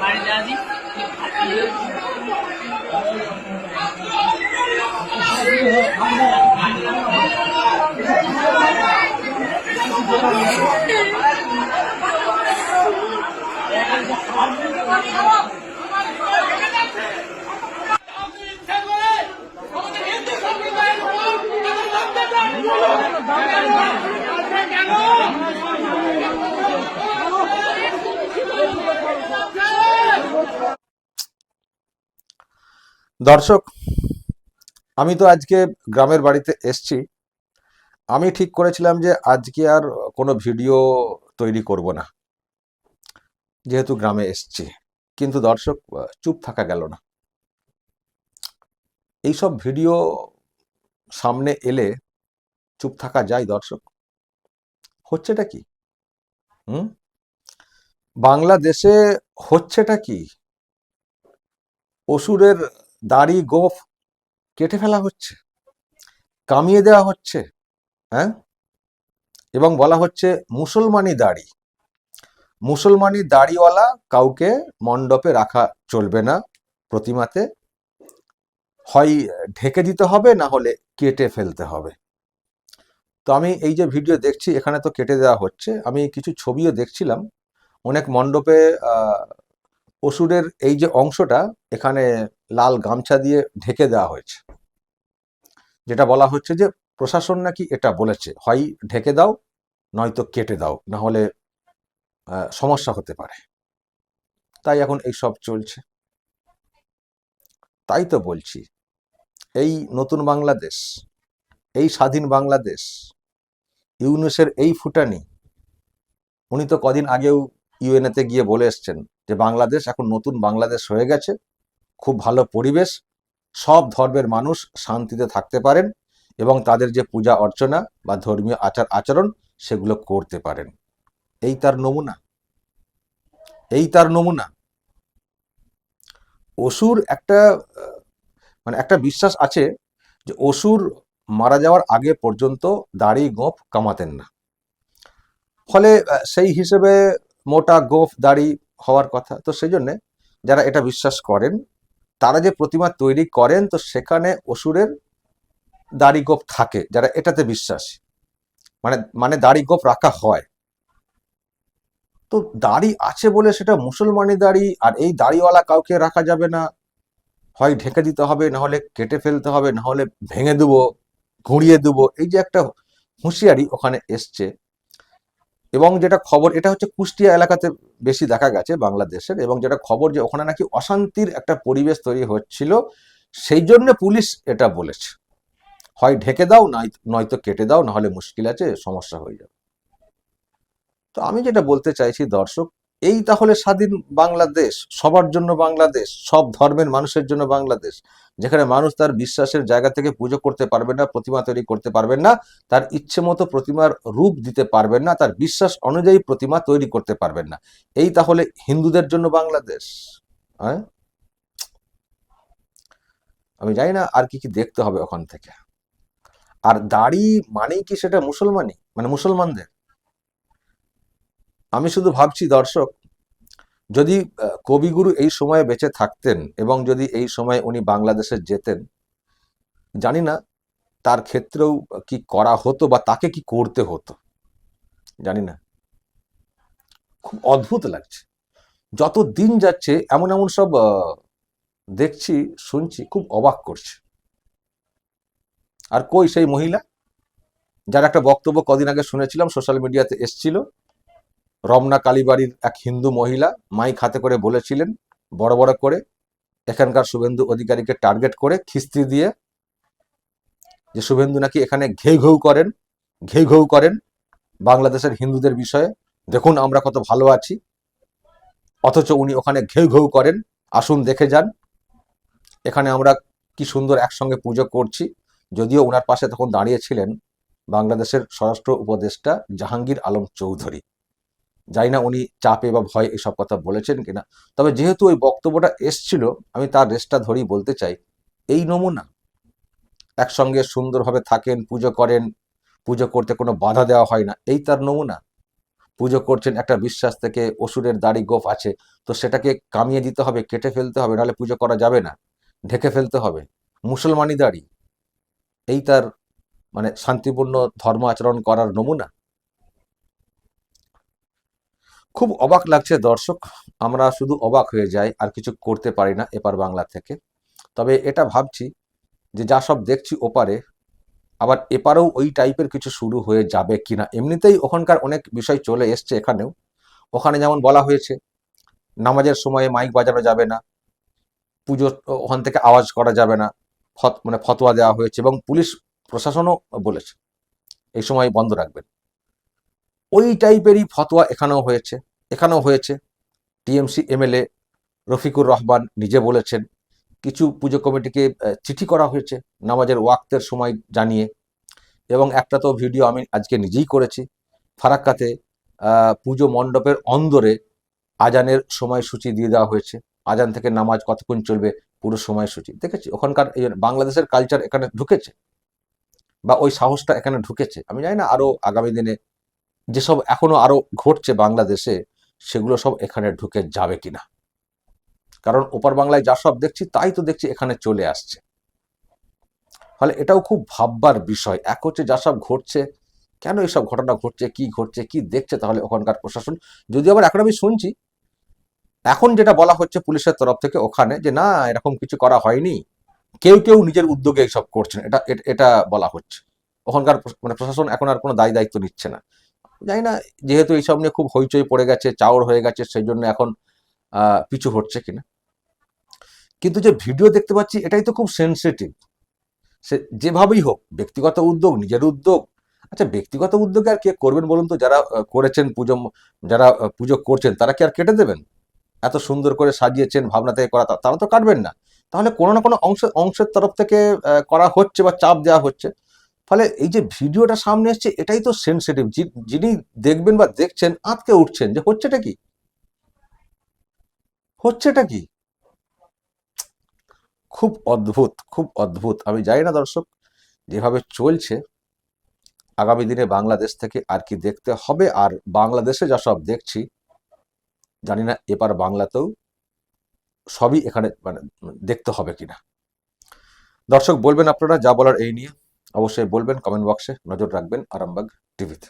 বাড়ি যাওয়া দর্শক, আমি তো আজকে গ্রামের বাড়িতে এসছি। আমি ঠিক করেছিলাম যে আজকে আর কোনো ভিডিও তৈরি করব না, যেহেতু গ্রামে এসছি। কিন্তু দর্শক, চুপ থাকা গেল না। এইসব ভিডিও সামনে এলে চুপ থাকা যায় দর্শক? হচ্ছেটা কি? হুম? বাংলাদেশে হচ্ছেটা কি? অসুরের দাড়ি গোফ কেটে ফেলা হচ্ছে, কামিয়ে দেওয়া হচ্ছে হ্যাঁ? এবং বলা হচ্ছে মুসলমানি দাড়ি। মুসলমানি দাড়িওয়ালা কাউকে মণ্ডপে রাখা চলবে না, প্রতিমাতে। হয় ঢেকে দিতে হবে, না হলে কেটে ফেলতে হবে। তো আমি এই যে ভিডিও দেখছি, এখানে তো কেটে দেওয়া হচ্ছে। আমি কিছু ছবিও দেখছিলাম। অনেক মণ্ডপে অসুরের এই যে অংশটা, এখানে লাল গামছা দিয়ে ঢেকে দেওয়া হয়েছে। যেটা বলা হচ্ছে যে, প্রশাসন নাকি এটা বলেছে, হয় ঢেকে দাও, নয়তো কেটে দাও, না হলে সমস্যা হতে পারে। তাই এখন এই সব চলছে। তাই তো বলছি, এই নতুন বাংলাদেশ, এই স্বাধীন বাংলাদেশ, ইউনুসের এই ফুটানি, উনি তো কদিন আগেও ইউএনএতে গিয়ে বলে এসছেন যে, বাংলাদেশ এখন নতুন বাংলাদেশ হয়ে গেছে খুব ভালো পরিবেশ, সব ধর্মের মানুষ শান্তিতে থাকতে পারেন এবং তাদের যে পূজা অর্চনা বা ধর্মীয় আচার আচরণ সেগুলো করতে পারেন। এই তার নমুনা। এই তার নমুনা। অসুর একটা মানে একটা বিশ্বাস আছে যে অসুর মারা যাওয়ার আগে পর্যন্ত দাড়ি গোঁফ কামাতেন না। ফলে সেই হিসেবে মোটা গোঁফ দাড়ি হওয়ার কথা। তো সেই জন্যে যারা এটা বিশ্বাস করেন তারা যে প্রতিমা তৈরি করেন, তো সেখানে অসুরের দাড়ি গোঁফ থাকে, যারা এটাতে বিশ্বাসী। মানে মানে দাড়ি গোঁফ রাখা হয়। তো দাড়ি আছে বলে সেটা মুসলমানি দাড়ি, আর এই দাড়িওয়ালা কাউকে রাখা যাবে না। হয় ঢেকে দিতে হবে, না হলে কেটে ফেলতে হবে, না হলে ভেঙে দেবো ঘুরিয়ে দেবো। এই যে একটা হুঁশিয়ারি ওখানে এসছে। এবং যেটা খবর, এটা হচ্ছে কুষ্টিয়া এলাকাতে বেশি দেখা গেছে বাংলাদেশের এবং যেটা খবর যে ওখানে নাকি অশান্তির একটা পরিবেশ তৈরি হচ্ছিল, সেই জন্য পুলিশ এটা বলেছে। হয় ঢেকে দাও, নয়, নয়তো কেটে দাও, নাহলে মুশকিল আছে, সমস্যা হয়ে যাবে। তো আমি যেটা বলতে চাইছি দর্শক এই তাহলে স্বাধীন বাংলাদেশ, সবার জন্য বাংলাদেশ, সব ধর্মের মানুষের জন্য বাংলাদেশ, যেখানে মানুষ তার বিশ্বাসের জায়গা থেকে পুজো করতে পারবেন না, প্রতিমা তৈরি করতে পারবেন না, তার ইচ্ছে মতো প্রতিমার রূপ দিতে পারবেন না, তার বিশ্বাস অনুযায়ী প্রতিমা তৈরি করতে পারবেন না। এই তাহলে হিন্দুদের জন্য বাংলাদেশ হ্যাঁ আমি জানি না আর কি কি দেখতে হবে ওখান থেকে। আর দাড়ি মানেই কি সেটা মুসলমানি মানে মুসলমানদের? আমি শুধু ভাবছি, দর্শক, যদি কবিগুরু এই সময়ে বেঁচে থাকতেন এবং যদি এই সময় উনি বাংলাদেশে যেতেন, জানি না তার ক্ষেত্রেও কি করা হতো বা তাকে কি করতে হতো, জানি না। খুব অদ্ভুত লাগছে। যত দিন যাচ্ছে, এমন এমন সব দেখছি, শুনছি, খুব অবাক করছে। আর কই সেই মহিলা? যার একটা বক্তব্য কদিন আগে শুনেছিলাম, সোশ্যাল মিডিয়াতে এসছিল। রমনা কালীবাড়ির এক হিন্দু মহিলা মাইক হাতে করে বলেছিলেন, বড় বড় করে এখানকার শুভেন্দু অধিকারীকে টার্গেট করে খিস্তি দিয়ে যে শুভেন্দু নাকি এখানে ঘেউ ঘেউ করেন, ঘেউ ঘেউ করেন বাংলাদেশের হিন্দুদের বিষয়ে। দেখুন আমরা কত ভালো আছি। অথচ উনি ওখানে ঘেউ ঘেউ করেন। আসুন দেখে যান, এখানে আমরা কি সুন্দর একসঙ্গে পুজো করছি। যদিও ওনার পাশে তখন দাঁড়িয়েছিলেন বাংলাদেশের স্বরাষ্ট্র উপদেষ্টা জাহাঙ্গীর আলম চৌধুরী। জানি না উনি চাপে বা ভয় এসব কথা বলেছেন কিনা। তবে যেহেতু ওই বক্তব্যটা এসছিল, আমি তার রেসটা ধরেই বলতে চাই, এই নমুনা, একসঙ্গে সুন্দরভাবে থাকেন, পুজো করেন, পুজো করতে কোনো বাধা দেওয়া হয় না, এই তার নমুনা। পুজো করছেন একটা বিশ্বাস থেকে অসুরের দাড়ি গোফ আছে, তো সেটাকে কামিয়ে দিতে হবে, কেটে ফেলতে হবে, নাহলে পুজো করা যাবে না, ঢেকে ফেলতে হবে, মুসলমানি দাড়ি। এই তার মানে শান্তিপূর্ণ ধর্ম আচরণ করার নমুনা। খুব অবাক লাগছে দর্শক, আমরা শুধু অবাক হয়ে যাই আর কিছু করতে পারি না এপার বাংলা থেকে। তবে এটা ভাবছি যে যা সব দেখছি ওপারে, আবার এপারেও ওই টাইপের কিছু শুরু হয়ে যাবে কিনা। এমনিতেই ওখানকার অনেক বিষয় চলে এসছে এখানেও। ওখানে যেমন বলা হয়েছে, নামাজের সময়ে মাইক বাজানো যাবে না পুজো ওখান থেকে আওয়াজ করা যাবে না, ফত মানে ফতোয়া দেওয়া হয়েছে এবং পুলিশ, প্রশাসনও বলেছে, এই সময় বন্ধ রাখবেন। ওই টাইপেরই ফতোয়া এখানেও হয়েছে এখানেও হয়েছে। টিএমসি এমএলএ রফিকুর রহমান নিজে বলেছেন, কিছু পুজো কমিটিকে চিঠি করা হয়েছে নামাজের ওয়াক্তের সময় জানিয়ে এবং একটা তো ভিডিও আমি আজকে নিজেই করেছি। ফারাক্কাতে পুজো মণ্ডপের অন্দরে আজানের সময়সূচি দিয়ে দেওয়া হয়েছে। আজান থেকে নামাজ কতক্ষণ চলবে পুরো সময়সূচি। দেখেছি, ওখানকার বাংলাদেশের কালচার এখানে ঢুকেছে বা ওই সাহসটা এখানে ঢুকেছে। আমি জানি না আরও আগামী দিনে যেসব এখনও আরও ঘটছে বাংলাদেশে, সেগুলো সব এখানে ঢুকে যাবে কিনা? কারণ ওপার বাংলায় যা সব দেখছি, তাই তো দেখছি এখানে চলে আসছে। ফলে এটাও খুব ভাববার বিষয়। এক হচ্ছে যা সব ঘটছে, কেন এইসব ঘটনা ঘটছে, কি ঘটছে, কি দেখছে তাহলে ওখানকার প্রশাসন? যদি আবার এখন আমি শুনছি, এখন যেটা বলা হচ্ছে পুলিশের তরফ থেকে ওখানে যে, না, এরকম কিছু করা হয়নি। কেউ কেউ নিজের উদ্যোগে এইসব করছেন। এটা এটা বলা হচ্ছে। ওখানকার মানে প্রশাসন এখন আর কোনো দায় দায়িত্ব নিচ্ছে না। জানি না, যেহেতু এইসব নিয়ে খুব হইচই পড়ে গেছে, চাউর হয়ে গেছে সেই জন্য এখন পিছু হচ্ছে কিনা। কিন্তু যে ভিডিও দেখতে পাচ্ছি, এটাই তো খুব সেন্সিটিভ সে, যেভাবেই হোক, ব্যক্তিগত উদ্যোগ, নিজের উদ্যোগ। আচ্ছা ব্যক্তিগত উদ্যোগে আর কে করবেন বলুন তো? যারা করেছেন পুজো, যারা পুজো করছেন, তারা কি আর কেটে দেবেন? এত সুন্দর করে সাজিয়েছেন, ভাবনা থেকে করা তারা তো কাটবেন না। তাহলে কোনো না কোনো অংশ, অংশের তরফ থেকে করা হচ্ছে বা চাপ দেওয়া হচ্ছে। ফলে এই যে ভিডিওটা সামনে এসছে, এটাই তো সেন্সিটিভ যিনি দেখবেন বা দেখছেন, আঁতকে উঠছেন যে হচ্ছেটা কি? হচ্ছেটা কি? খুব অদ্ভুত খুব অদ্ভুত। আমি জানি না দর্শক, যেভাবে চলছে, আগামী দিনে বাংলাদেশ থেকে আর কি দেখতে হবে, আর বাংলাদেশে যা সব দেখছি, জানি না এপার বাংলাতেও সবই এখানে মানে দেখতে হবে কিনা। দর্শক, বলবেন আপনারা যা বলার এই নিয়ে। অবশ্যই বলবেন কমেন্ট বক্সে নজর রাখবেন আরামবাগ টিভিতে।